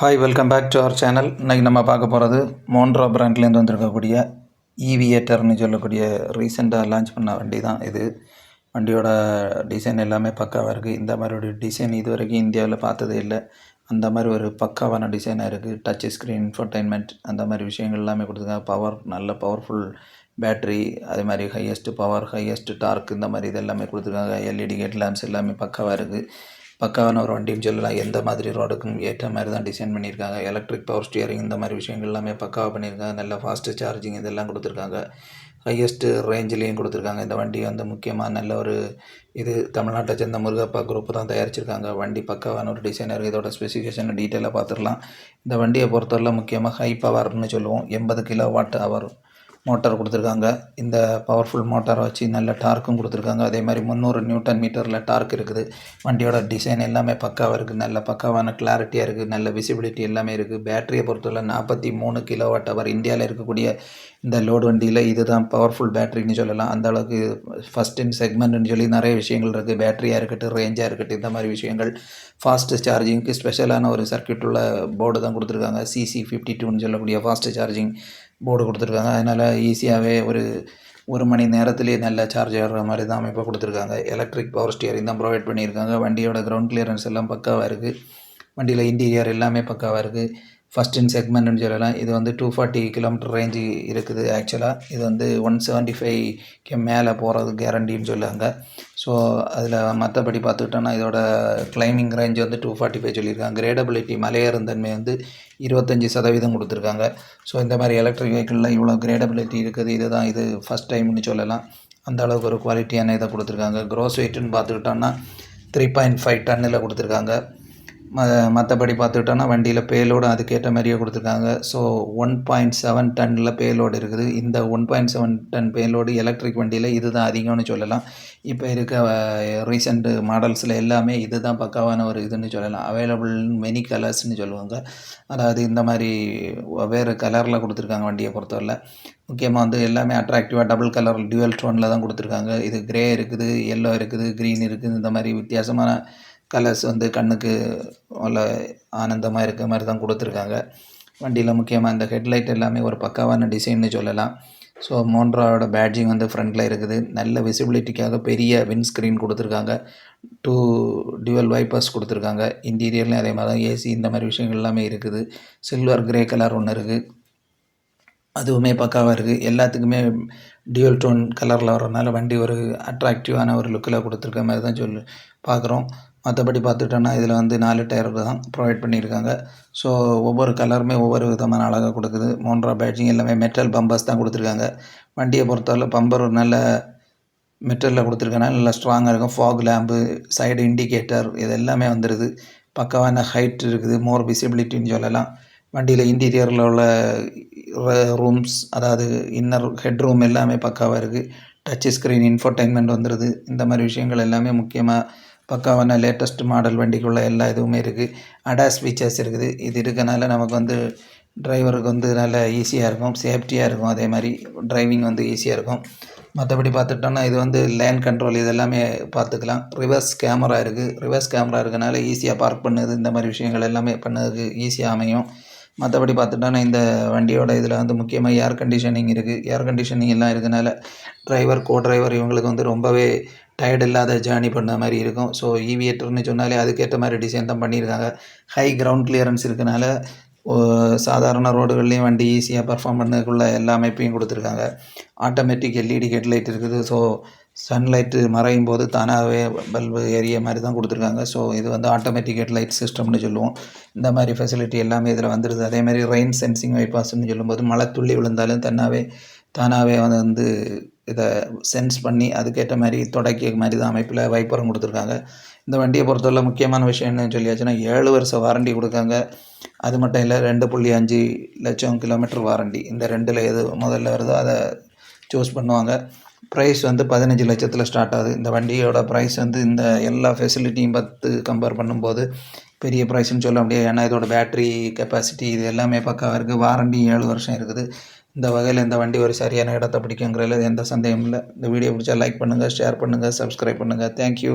Hi welcome back to our channel இன்றைக்கி நம்ம பார்க்க போகிறது மோண்ட்ரா பிராண்ட்லேருந்து வந்திருக்கக்கூடிய ஈவியேட்டர்னு சொல்லக்கூடிய ரீசெண்டாக லான்ச் பண்ண வண்டி தான் இது. வண்டியோட டிசைன் எல்லாமே பக்காவாக இருக்குது இந்த மாதிரி ஒரு டிசைன் இது வரைக்கும் இந்தியாவில் பார்த்ததே இல்லை. அந்த மாதிரி ஒரு பக்காவான டிசைனாக இருக்குது டச் ஸ்க்ரீன் இன்ஃபர்டைன்மெண்ட் அந்த மாதிரி விஷயங்கள் எல்லாமே கொடுத்துருக்காங்க. பவர் நல்ல பவர்ஃபுல் பேட்ரி அதே மாதிரி ஹையஸ்ட்டு பவர் ஹையஸ்ட்டு டார்க் இந்த மாதிரி இது எல்லாமே கொடுத்துருக்காங்க. எல்இடி கேட் லேம்ப்ஸ் எல்லாமே பக்காவாக இருக்குது பக்காவான ஒரு வண்டின்னு சொல்லலாம். எந்த மாதிரி ரோடுக்கும் ஏற்ற மாதிரி தான் டிசைன் பண்ணியிருக்காங்க. எலக்ட்ரிக் பவர் ஸ்டியரிங் இந்த மாதிரி விஷயங்கள் எல்லாமே பக்காவாக பண்ணியிருக்காங்க. நல்ல ஃபாஸ்ட்டு சார்ஜிங் இதெல்லாம் கொடுத்துருக்காங்க. ஹையஸ்ட்டு ரேஞ்சிலையும் கொடுத்துருக்காங்க. இந்த வண்டி வந்து முக்கியமாக நல்ல ஒரு இது தமிழ்நாட்டை சேர்ந்த முருகப்பா குரூப் தான் தயாரிச்சிருக்காங்க. வண்டி பக்காவான ஒரு டிசைனர் இதோட ஸ்பெசிஃபிகேஷனை டீட்டெயிலாக பார்த்துடலாம். இந்த வண்டியை பொறுத்தவரை முக்கியமாக ஹை பவர்னு சொல்லுவோம். எண்பது கிலோ வாட் அவர் மோட்டார் கொடுத்துருக்காங்க. இந்த பவர்ஃபுல் மோட்டாரை வச்சு நல்ல டார்க்கும் கொடுத்துருக்காங்க. அதே மாதிரி முந்நூறு நியூட்டன் மீட்டரில் டார்க் இருக்குது. வண்டியோட டிசைன் எல்லாமே பக்காவாக இருக்குது நல்ல பக்காவான கிளாரிட்டியாக இருக்குது நல்ல விசிபிலிட்டி எல்லாமே இருக்குது பேட்டரியை பொறுத்தவரை நாற்பத்தி மூணு கிலோவாட் அவர் இந்தியாவில் இருக்கக்கூடிய இந்த லோடு வண்டியில் இதுதான் பவர்ஃபுல் பேட்டரின்னு சொல்லலாம். அந்த அளவுக்கு ஃபஸ்ட் இன் செக்மெண்ட்னு சொல்லி நிறைய விஷயங்கள் இருக்குது பேட்டரியாக இருக்கட்டும் ரேஞ்சாக இருக்கட்டும் இந்த மாதிரி விஷயங்கள். ஃபாஸ்ட் சார்ஜிங்க்கு ஸ்பெஷலான ஒரு சர்க்கியூட் உள்ள போர்டு தான் கொடுத்துருக்காங்க. சிசி ஃபிஃப்டி டூன்னு சொல்லக்கூடிய ஃபாஸ்ட் சார்ஜிங் போர்டு கொடுத்துருக்காங்க. அதனால் ஈஸியாகவே ஒரு ஒரு மணி நேரத்துலேயே நல்ல சார்ஜ் ஆகிற மாதிரி தான் அமைப்பாக கொடுத்துருக்காங்க. எலக்ட்ரிக் பவர் ஸ்டியரிங் தான் ப்ரொவைட் பண்ணியிருக்காங்க. வண்டியோட கிரவுண்ட் கிளியரன்ஸ் எல்லாம் பக்காவாக இருக்குது வண்டியில் இன்டீரியர் எல்லாமே பக்காவாக இருக்குது ஃபஸ்ட் இன் செக்மெண்ட்னு சொல்லலாம். இது வந்து டூ ஃபார்ட்டி கிலோமீட்டர் ரேஞ்சு இருக்குது ஆக்சுவலாக இது வந்து ஒன் செவன்ட்டி ஃபைவ்க்கு மேலே போகிறது கேரண்டின்னு சொல்லுவாங்க. ஸோ அதில் மற்றபடி பார்த்துக்கிட்டோன்னா இதோட கிளைமிங் ரேஞ்ச் வந்து டூ ஃபார்ட்டி ஃபைவ் சொல்லியிருக்காங்க. கிரேடபிலிட்டி மலையேறும் தன்மை வந்து இருபத்தஞ்சி சதவீதம் கொடுத்துருக்காங்க. ஸோ இந்த மாதிரி எலக்ட்ரிக் வெஹிக்கிளில் இவ்வளோ கிரேடபிலிட்டி இருக்குது. இதுதான் இது ஃபஸ்ட் டைம்னு சொல்லலாம். அந்த அளவுக்கு ஒரு குவாலிட்டியான இதை கொடுத்துருக்காங்க. க்ரோஸ் வெயிட்டுன்னு பார்த்துக்கிட்டோன்னா த்ரீ பாயிண்ட் ஃபைவ் டன்னில் கொடுத்துருக்காங்க. மற்றபடி பார்த்துக்கிட்டோன்னா வண்டியில் பேலோடு அதுக்கேற்ற மாதிரியே கொடுத்துருக்காங்க. ஸோ ஒன் பாயிண்ட் செவன் டன்னில் பேலோடு இருக்குது. இந்த one point seven ton payload electric வண்டியில் இது தான் அதிகம்னு சொல்லலாம். இப்போ இருக்க ரீசெண்ட் மாடல்ஸில் எல்லாமே இது தான் பக்காவான ஒரு இதுன்னு சொல்லலாம். அவைலபிள் மெனி கலர்ஸ்னு சொல்லுவாங்க. அதாவது இந்த மாதிரி வேறு கலரில் கொடுத்துருக்காங்க வண்டியை பொறுத்தவரை முக்கியமாக வந்து எல்லாமே அட்ராக்டிவாக டபுள் கலர் டியூவல் ஸ்டோனில் தான் கொடுத்துருக்காங்க. இது கிரே இருக்குது எல்லோ இருக்குது க்ரீன் இருக்குது. இந்த மாதிரி வித்தியாசமான கலர்ஸ் வந்து கண்ணுக்கு நல்ல ஆனந்தமாக இருக்க மாதிரி தான் கொடுத்துருக்காங்க. வண்டியில் முக்கியமாக இந்த ஹெட்லைட் எல்லாமே ஒரு பக்காவான டிசைன்னு சொல்லலாம். ஸோ மோண்ட்ராவோட பேட்ஜிங் வந்து ஃப்ரண்ட்டில் இருக்குது. நல்ல விசிபிலிட்டிக்காக பெரிய வின் ஸ்க்ரீன் கொடுத்துருக்காங்க. டூ டியூவல் வைப்பர்ஸ் கொடுத்துருக்காங்க. இன்டீரியர்லேயும் அதே மாதிரி தான் ஏசி இந்த மாதிரி விஷயங்கள் எல்லாமே இருக்குது. சில்வர் கிரே கலர் ஒன்று இருக்குது அதுவுமே பக்காவாக இருக்குது எல்லாத்துக்குமே டியூவல் டோன் கலரில் வரனால வண்டி ஒரு அட்ராக்டிவான ஒரு லுக்கில் கொடுத்துருக்க மாதிரி தான் சொல்லி பார்க்குறோம். மற்றபடி பார்த்துட்டோன்னா இதில் வந்து நாலு டயர் தான் ப்ரொவைட் பண்ணியிருக்காங்க. ஸோ ஒவ்வொரு கலருமே ஒவ்வொரு விதமான அழகாக கொடுக்குது. மோன்ரா பேட்சிங் எல்லாமே மெட்டல் பம்பர்ஸ் தான் கொடுத்துருக்காங்க. வண்டியை பொறுத்தவரை பம்பர் ஒரு நல்ல மெட்டலில் கொடுத்துருக்கனால நல்லா ஸ்ட்ராங்காக இருக்கும். ஃபாக் லேம்பு சைடு இண்டிகேட்டர் இது எல்லாமே வந்துடுது பக்காவான ஹைட் இருக்குது. மோர் விசிபிலிட்டின்னு சொல்லலாம். வண்டியில் இன்டீரியரில் உள்ள ரூம்ஸ் அதாவது இன்னர் ஹெட் ரூம் எல்லாமே பக்காவாக இருக்குது டச் ஸ்க்ரீன் இன்ஃபர்டைன்மெண்ட் வந்துடுது இந்த மாதிரி விஷயங்கள் எல்லாமே முக்கியமாக பக்காவான லேட்டஸ்ட் மாடல் வண்டிக்குள்ள எல்லா இதுவுமே இருக்குது அடாஸ் ஃபீச்சர்ஸ் இருக்குது. இது இருக்கனால நமக்கு வந்து டிரைவருக்கு வந்து நல்ல ஈஸியாக இருக்கும். சேஃப்டியாக இருக்கும். அதே மாதிரி டிரைவிங் வந்து ஈஸியாக இருக்கும். மற்றபடி பார்த்துட்டோன்னா இது வந்து லேன் கண்ட்ரோல் இது எல்லாமே பார்த்துக்கலாம். ரிவர்ஸ் கேமரா இருக்குது ரிவர்ஸ் கேமரா இருக்கனால ஈஸியாக பார்க் பண்ணுது. இந்த மாதிரி விஷயங்கள் எல்லாமே பண்ணதுக்கு ஈஸியாக அமையும். மற்றபடி பார்த்துட்டோன்னா இந்த வண்டியோட இதில் வந்து முக்கியமாக ஏர் கண்டிஷனிங் இருக்குது ஏர் கண்டிஷனிங் எல்லாம் இருக்கனால டிரைவர் கோ டிரைவர் இவங்களுக்கு வந்து ரொம்பவே டயர்ட் இல்லாத ஜேர்னி பண்ண மாதிரி இருக்கும். ஸோ ஈவியேட்டர்னு சொன்னாலே அதுக்கேற்ற மாதிரி டிசைன் தான் பண்ணியிருக்காங்க. ஹை கிரவுண்ட் கிளியரன்ஸ் இருக்கனால சாதாரண ரோடுகள்லேயும் வண்டி ஈஸியாக பர்ஃபார்ம் பண்ணதுக்குள்ள எல்லா அமைப்பையும் கொடுத்துருக்காங்க. ஆட்டோமேட்டிக் எல்இடி ஹெட்லைட் இருக்குது. ஸோ சன்லைட்டு மறையும் போது தானாகவே பல்பு எரிய மாதிரி தான் கொடுத்துருக்காங்க. ஸோ இது வந்து ஆட்டோமேட்டிக் ஹெட்லைட் சிஸ்டம்னு சொல்லுவோம். இந்த மாதிரி ஃபெசிலிட்டி எல்லாமே இதில் வந்துடுது அதே மாதிரி ரெயின் சென்சிங் வைப்பாஸ்ன்னு சொல்லும்போது மழை துள்ளி விழுந்தாலும் தன்னாவே தானாகவே வந்து இதை சென்ஸ் பண்ணி அதுக்கேற்ற மாதிரி தொடக்கிய மாதிரி தான் அமைப்பில் வைப்பரம் கொடுத்துருக்காங்க. இந்த வண்டியை பொறுத்தவரை முக்கியமான விஷயம் என்னன்னு சொல்லியாச்சுன்னா ஏழு வருஷம் வாரண்டி கொடுக்காங்க. அது மட்டும் இல்லை ரெண்டு புள்ளி அஞ்சு லட்சம் கிலோமீட்டர் வாரண்டி இந்த ரெண்டில் எது முதல்ல வருதோ அதை சூஸ் பண்ணுவாங்க. ப்ரைஸ் வந்து பதினஞ்சு லட்சத்தில் ஸ்டார்ட் ஆகுது. இந்த வண்டியோட ப்ரைஸ் வந்து இந்த எல்லா ஃபெசிலிட்டியும் பார்த்து கம்பேர் பண்ணும்போது பெரிய ப்ரைஸ்னு சொல்ல முடியாது. ஏன்னா இதோட பேட்ரி கெப்பாசிட்டி இது எல்லாமே பக்காவாக இருக்குது வாரண்டி ஏழு வருஷம் இருக்குது. இந்த வகையில் இந்த வண்டி ஒரு சரியான இடத்த பிடிக்குங்கிறதுல எந்த சந்தேகமும் இல்லை. இந்த வீடியோ பிடிச்சா லைக் பண்ணுங்கள் ஷேர் பண்ணுங்கள் சப்ஸ்கிரைப் பண்ணுங்கள் தேங்க்யூ